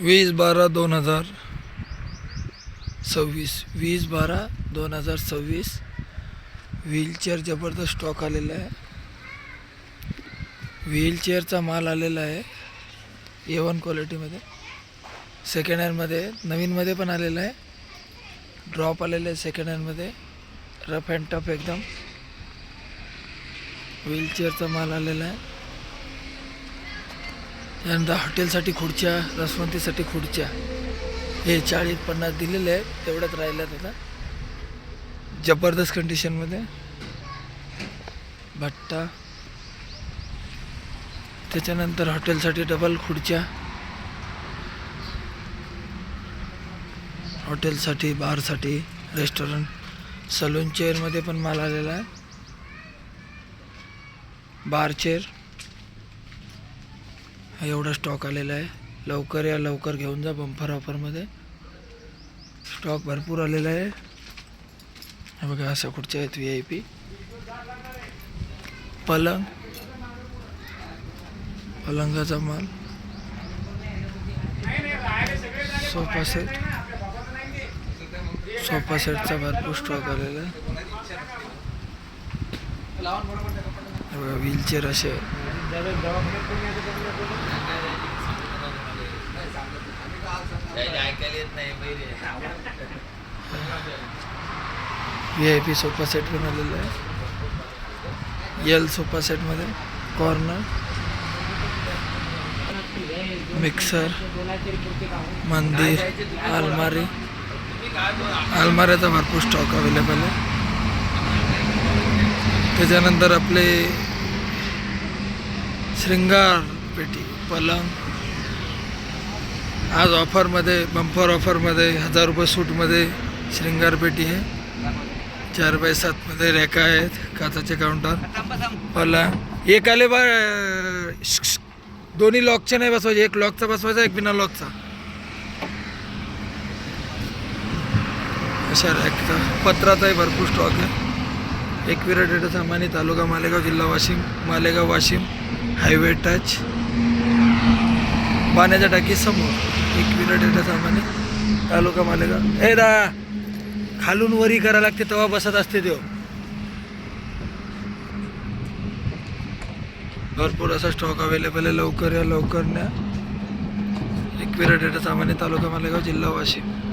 वीस बारा दोन हजार सव्वीस. वीस बारा दोन हजार सव्वीस. व्हीलचेअर जबरदस्त स्टॉक आलेला आहे. व्हीलचेअरचा माल आलेला आहे. ए वन क्वालिटीमध्ये सेकंड हँडमध्ये नवीनमध्ये पण आलेला आहे. ड्रॉप आलेलं आहे सेकंड हँडमध्ये रफ अँड टफ एकदम. व्हीलचेअरचा माल आलेला आहे. त्यानंतर हॉटेलसाठी खुर्च्या रसवंतीसाठी खुर्च्या. हे चाळीस पन्नास दिलेले आहेत तेवढ्यात राहिल्यात आता. जबरदस्त कंडिशनमध्ये भट्टा. त्याच्यानंतर हॉटेलसाठी डबल खुर्च्या. हॉटेलसाठी बारसाठी रेस्टॉरंट सलून चेअरमध्ये पण माल आलेला आहे. बार चेअर हा एवढा स्टॉक आलेला आहे. लवकर या लवकर घेऊन जा बंपर ऑफरमध्ये स्टॉक भरपूर आलेला आहे. हे बघा अशा खुर्च्या आहेत व्ही आय पी पलंग. पलंगाचा माल. सोफा सेट सोफा सेटचा भरपूर स्टॉक आलेला आहे. बघा व्हीलचेअर असे. आहे. V I P sofa set पण आलेला आहे यल सोफा सेटमध्ये कॉर्नर मिक्सर मंदिर अलमारी. अलमाऱ्याचा भरपूर स्टॉक अवेलेबल आहे. त्याच्यानंतर आपले श्रृंगार पेटी पलंग. आज ऑफरमध्ये बंपर ऑफरमध्ये हजार रुपये सूटमध्ये श्रृंगार पेटी आहे. चार बाय सातमध्ये रेखा आहेत काचाचे काउंटर पलंग. एक आले बा श- दोन्ही लॉकचे नाही बसवायचे एक लॉकचा बसवायचा एक बिना लॉकचा अशा रॅकचा पत्राचाही भरपूर स्टॉक आहे. एकविरा डेटा सामानी तालुका मालेगाव जिल्हा वाशिम मालेगाव वाशिम. Highway touch. पाण्याच्या टाकी समोर. एकविरा डेटा सामानी तालुका मालेगाव. ए दा खालून वरी करा लागते तेव्हा बसत असते देव भरपूर असा स्टॉक अवेलेबल आहे. लवकर या लवकर न्या. एकविरा डेटा सामान्य तालुका मालेगाव जिल्हा वाशिम.